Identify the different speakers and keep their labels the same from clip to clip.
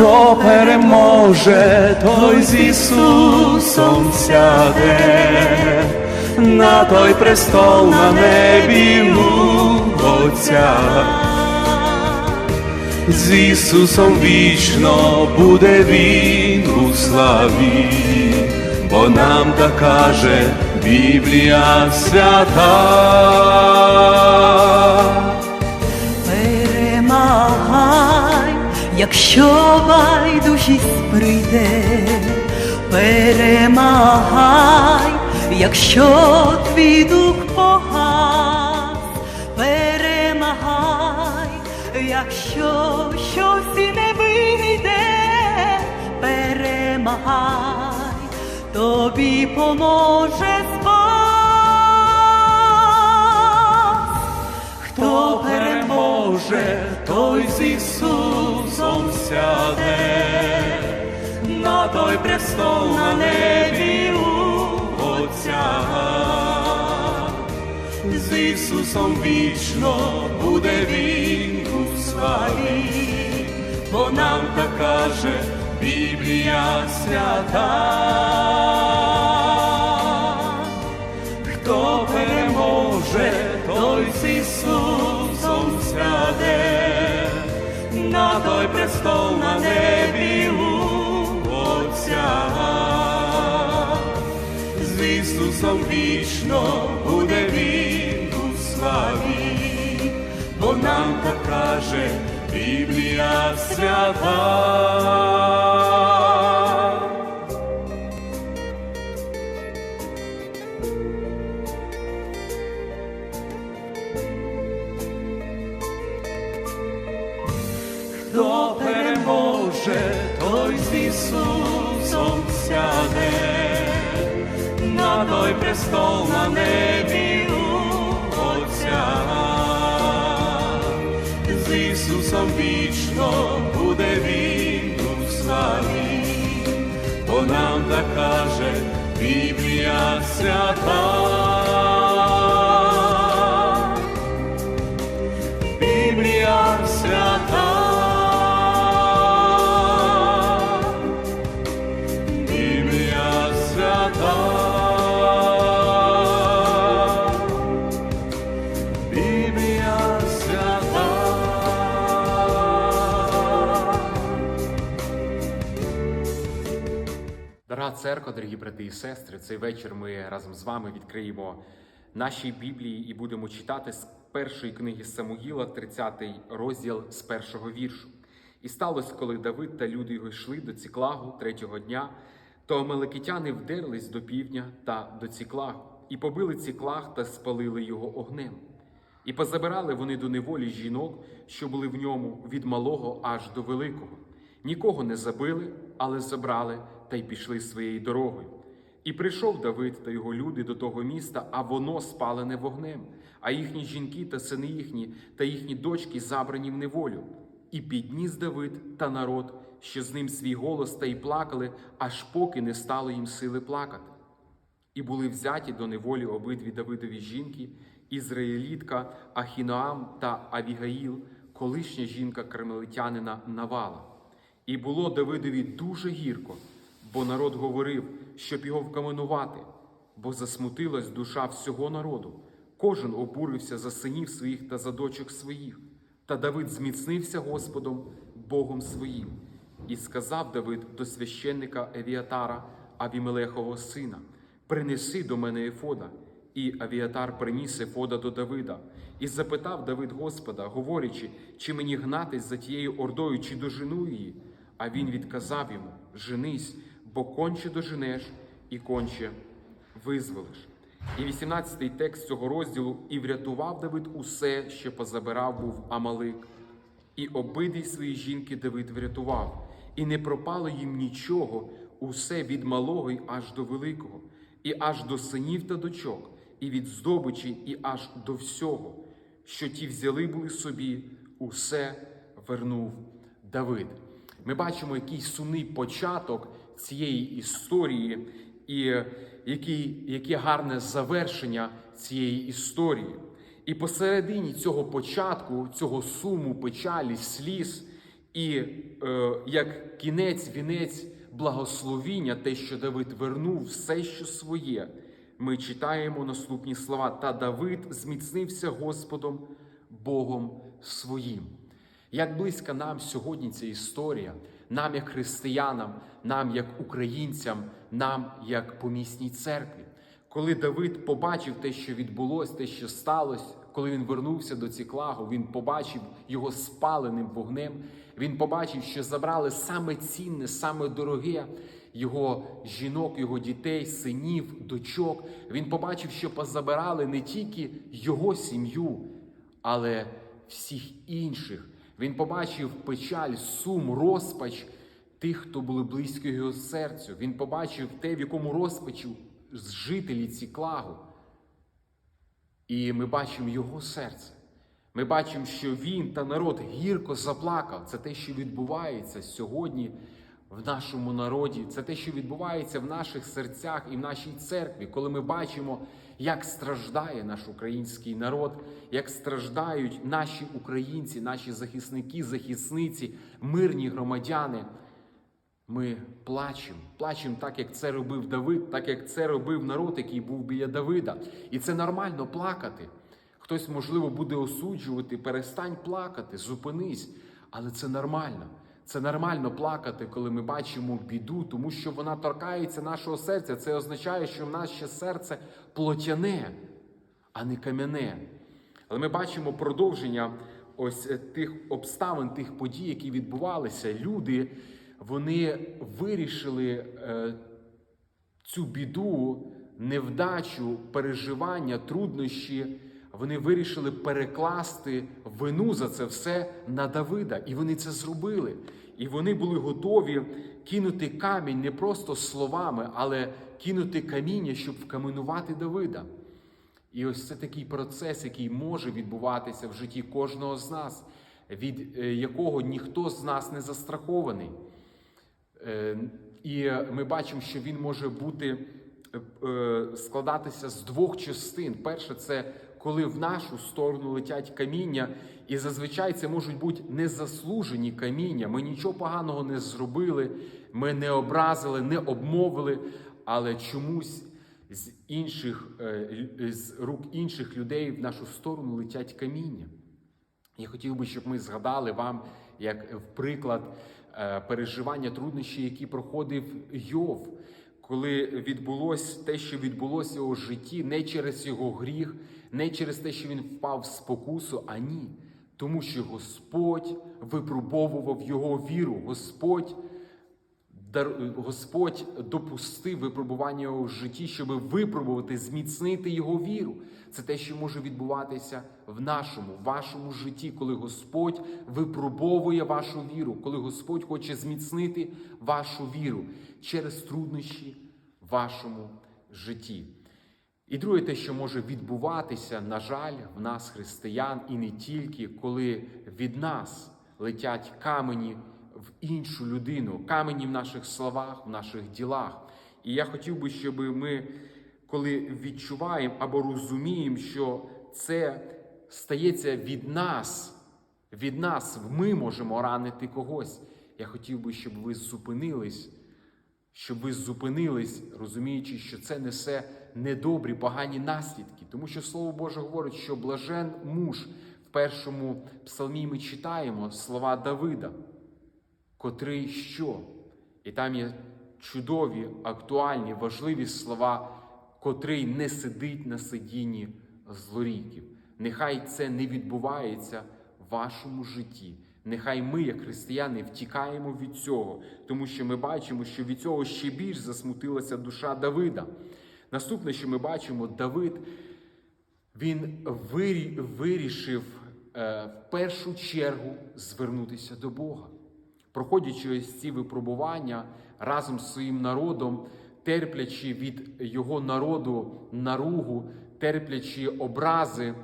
Speaker 1: Хто переможе, той з Ісусом сяде, на той престол на небі у Отця. З Ісусом вічно буде Він у славі, бо нам так каже Біблія свята.
Speaker 2: Якщо байдужість прийде, перемагай, якщо твій дух погас, перемагай, якщо щось і не вийде, перемагай, тобі поможе спас.
Speaker 1: Хто переможе, той з Ісусом сяде, на той престол на небі у Отця. З Ісусом вічно буде Він у славі, бо нам так каже Біблія свята. Хто переможе, той з Ісусом сяде, на той престол на небі у Отця. З Ісусом вічно буде Він у славі, бо нам так каже Біблія свята. Той з Ісусом сяде, на той престол на небі у Отця. З Ісусом вічно буде Він у славі, бо нам так каже Біблія свята. Біблія свята.
Speaker 3: Дорога церква, дорогі брати і сестри, цей вечір ми разом з вами відкриємо наші Біблії і будемо читати з першої книги Самуїла, 30 розділ з першого віршу. І сталося, коли Давид та люди його йшли до Ціклагу третього дня, то амелекитяни вдерлись до півдня та до Ціклагу, і побили Ціклаг та спалили його огнем. І позабирали вони до неволі жінок, що були в ньому від малого аж до великого. Нікого не забили, але забрали та й пішли своєю дорогою. І прийшов Давид та його люди до того міста, а воно спалене вогнем, а їхні жінки та сини їхні та їхні дочки забрані в неволю. І підніс Давид та народ, що з ним свій голос та й плакали, аж поки не стало їм сили плакати. І були взяті до неволі обидві Давидові жінки, ізраїлітка Ахіноам та Авігаїл, колишня жінка кармелитянина Навала. І було Давидові дуже гірко, бо народ говорив, щоб його вкаменувати, бо засмутилась душа всього народу. Кожен обурився за синів своїх та за дочок своїх. Та Давид зміцнився Господом, Богом своїм. І сказав Давид до священника Евіатара, Авімелехового сина: Принеси до мене Ефода. І Авіатар приніс Ефода до Давида. І запитав Давид Господа, говорячи, чи мені гнатись за тією ордою, чи дожену її. А він відказав йому: Женись, бо конче доженеш і конче визволиш. І 18-й текст цього розділу і врятував Давид усе, що позабирав був Амалик. І обидві свої жінки Давид врятував, і не пропало їм нічого, усе від малого й аж до великого, і аж до синів та дочок, і від здобичі, і аж до всього, що ті взяли були собі, усе вернув Давид. Ми бачимо, який сумний початок цієї історії, і який, яке гарне завершення цієї історії. І посередині цього початку, цього суму, печалі, сліз, і е, як кінець, вінець благословіння, те, що Давид вернув все, що своє, ми читаємо наступні слова: та Давид зміцнився Господом Богом своїм. Як близька нам сьогодні ця історія, нам, як християнам, нам, як українцям, нам, як помісній церкві. Коли Давид побачив те, що відбулося, те, що сталося, коли він вернувся до Ціклагу, він побачив його спаленим вогнем. Він побачив, що забрали саме цінне, саме дороге його жінок, його дітей, синів, дочок. Він побачив, що позабирали не тільки його сім'ю, але всіх інших. Він побачив печаль, сум, розпач тих, хто були близько його серцю. Він побачив те, в якому розпачі жителі Ціклагу. І ми бачимо його серце. Ми бачимо, що він та народ гірко заплакав. Це те, що відбувається сьогодні в нашому народі. Це те, що відбувається в наших серцях і в нашій церкві, коли ми бачимо, як страждає наш український народ, як страждають наші українці, наші захисники, захисниці, мирні громадяни. Ми плачемо, плачемо так, як це робив Давид, так як це робив народ, який був біля Давида. І це нормально плакати. Хтось, можливо, буде осуджувати, перестань плакати, зупинись. Але це нормально. Це нормально плакати, коли ми бачимо біду, тому що вона торкається нашого серця. Це означає, що в нас ще серце плотяне, а не кам'яне. Але ми бачимо продовження ось е, тих обставин, тих подій, які відбувалися. Люди вони вирішили е, цю біду, невдачу, переживання, труднощі. Вони вирішили перекласти вину за це все на Давида, і вони це зробили. І вони були готові кинути камінь не просто словами, але кинути каміння, щоб вкаменувати Давида. І ось це такий процес, який може відбуватися в житті кожного з нас, від е, якого ніхто з нас не застрахований. Е, І ми бачимо, що він може бути е, складатися з двох частин. Перше, це коли в нашу сторону летять каміння, і зазвичай це можуть бути незаслужені каміння. Ми нічого поганого не зробили, ми не образили, не обмовили, але чомусь з інших е, з рук інших людей в нашу сторону летять каміння. Я хотів би, щоб ми згадали вам, як приклад е, переживання труднощів, які проходив Йов, коли відбулось те, що відбулося у житті, не через його гріх, не через те, що він впав в спокусу, а ні. Тому що Господь випробовував його віру. Господь Господь допустив випробування у житті, щоб випробувати, зміцнити його віру. Це те, що може відбуватися в нашому, в вашому житті, коли Господь випробовує вашу віру, коли Господь хоче зміцнити вашу віру через труднощі в вашому житті. І друге, те, що може відбуватися, на жаль, в нас, християн, і не тільки, коли від нас летять камені в іншу людину, камені в наших словах, в наших ділах. І я хотів би, щоб ми, коли відчуваємо або розуміємо, що це стається від нас, від нас, ми можемо ранити когось. Я хотів би, щоб ви зупинились щоб ви зупинились, розуміючи, що це несе недобрі, погані наслідки. Тому що Слово Боже говорить, що блажен муж в першому псалмі ми читаємо слова Давида, котрий що? І там є чудові, актуальні, важливі слова, котрий не сидить на сидінні злоріків. Нехай це не відбувається в вашому житті. Нехай ми, як християни, втікаємо від цього, тому що ми бачимо, що від цього ще більш засмутилася душа Давида. Наступне, що ми бачимо, Давид він вирішив е, в першу чергу звернутися до Бога. Проходячи ось ці випробування разом з своїм народом, терплячи від його народу наругу, терплячи образи,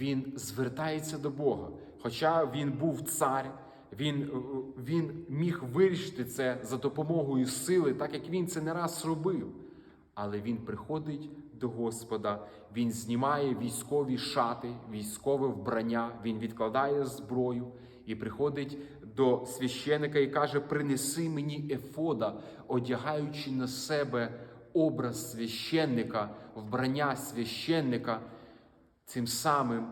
Speaker 3: він звертається до Бога. Хоча він був цар, він, е, він міг вирішити це за допомогою сили, так як він це не раз робив. Але він приходить до Господа, він знімає військові шати, військове вбрання, він відкладає зброю і приходить до священика і каже: Принеси мені ефода, одягаючи на себе образ священника, вбрання священника. Цим самим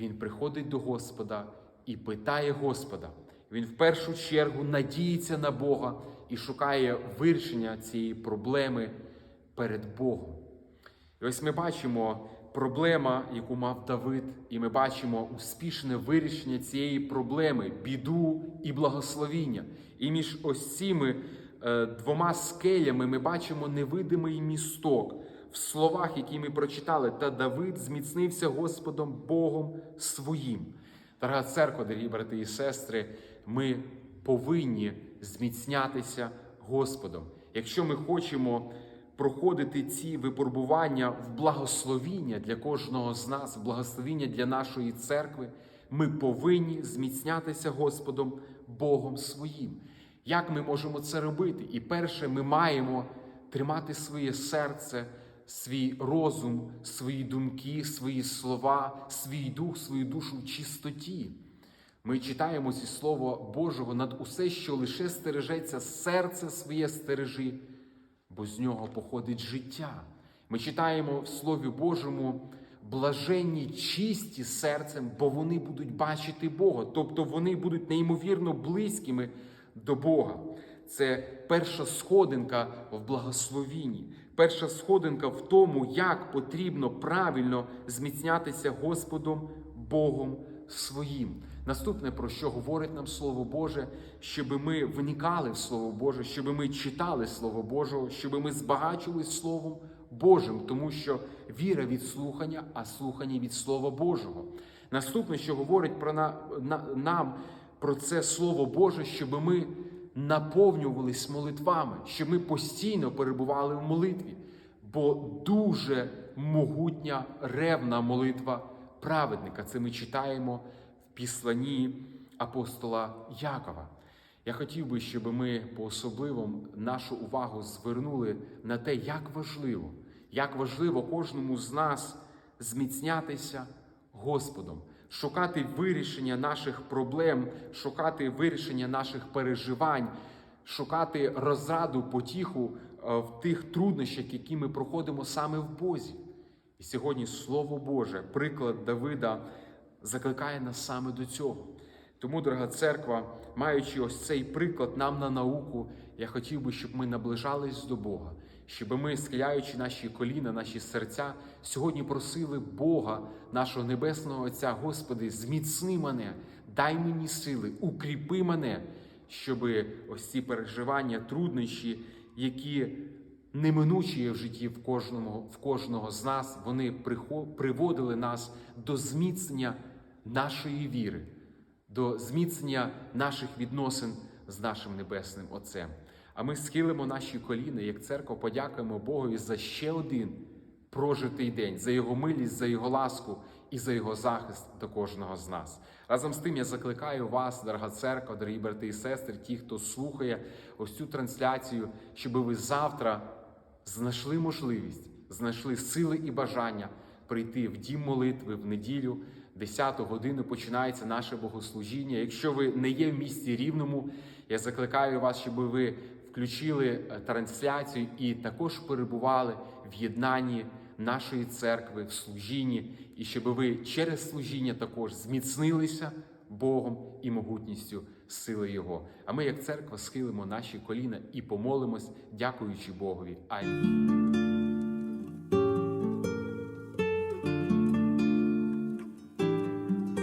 Speaker 3: він приходить до Господа і питає Господа. Він в першу чергу надіється на Бога і шукає вирішення цієї проблеми перед Богом. І ось ми бачимо проблема, яку мав Давид, і ми бачимо успішне вирішення цієї проблеми, біду і благословіння. І між ось цими е, двома скелями ми бачимо невидимий місток в словах, які ми прочитали. Та Давид зміцнився Господом Богом своїм. Дорога церква, дорогі брати і сестри, ми повинні зміцнятися Господом. Якщо ми хочемо проходити ці випробування в благословіння для кожного з нас, в благословіння для нашої церкви, ми повинні зміцнятися Господом Богом своїм. Як ми можемо це робити? І перше, ми маємо тримати своє серце, свій розум, свої думки, свої слова, свій дух, свою душу в чистоті. Ми читаємо зі Слова Божого над усе, що лише стережеться, серце своє стережи, бо з нього походить життя. Ми читаємо в Слові Божому блаженні чисті серцем, бо вони будуть бачити Бога, тобто вони будуть неймовірно близькими до Бога. Це перша сходинка в благословінні, перша сходинка в тому, як потрібно правильно зміцнятися Господом Богом своїм. Наступне, про що говорить нам Слово Боже, щоб ми вникали в Слово Боже, щоб ми читали Слово Божого, щоб ми збагачувались Словом Божим, тому що віра від слухання, а слухання від Слова Божого. Наступне, що говорить про на, на, нам про це Слово Боже, щоб ми наповнювались молитвами, щоб ми постійно перебували в молитві, бо дуже могутня ревна молитва праведника. Це ми читаємо післанні апостола Якова. Я хотів би, щоб ми по особливому нашу увагу звернули на те, як важливо, як важливо кожному з нас зміцнятися Господом, шукати вирішення наших проблем, шукати вирішення наших переживань, шукати розраду, потіху е, в тих труднощах, які ми проходимо саме в Бозі. І сьогодні Слово Боже, приклад Давида, закликає нас саме до цього. Тому, дорога церква, маючи ось цей приклад нам на науку, я хотів би, щоб ми наближались до Бога, щоб ми, схиляючи наші коліна, наші серця, сьогодні просили Бога, нашого Небесного Отця, Господи, зміцни мене, дай мені сили, укріпи мене, щоб ось ці переживання, труднощі, які неминучі є в житті в кожного, в кожного з нас, вони приводили нас до зміцнення нашої віри, до зміцнення наших відносин з нашим Небесним Отцем. А ми схилимо наші коліна, як церква, подякуємо Богові за ще один прожитий день, за його милість, за його ласку і за його захист до кожного з нас. Разом з тим я закликаю вас, дорога церква, дорогі брати і сестри, ті, хто слухає ось цю трансляцію, щоб ви завтра знайшли можливість, знайшли сили і бажання прийти в дім молитви в неділю, 10 годину починається наше богослужіння. Якщо ви не є в місті рівному, я закликаю вас, щоб ви включили е, трансляцію і також перебували в єднанні нашої церкви в служінні, і щоб ви через служіння також зміцнилися Богом і могутністю сили Його. А ми, як церква, схилимо наші коліна і помолимось, дякуючи Богові. Амінь.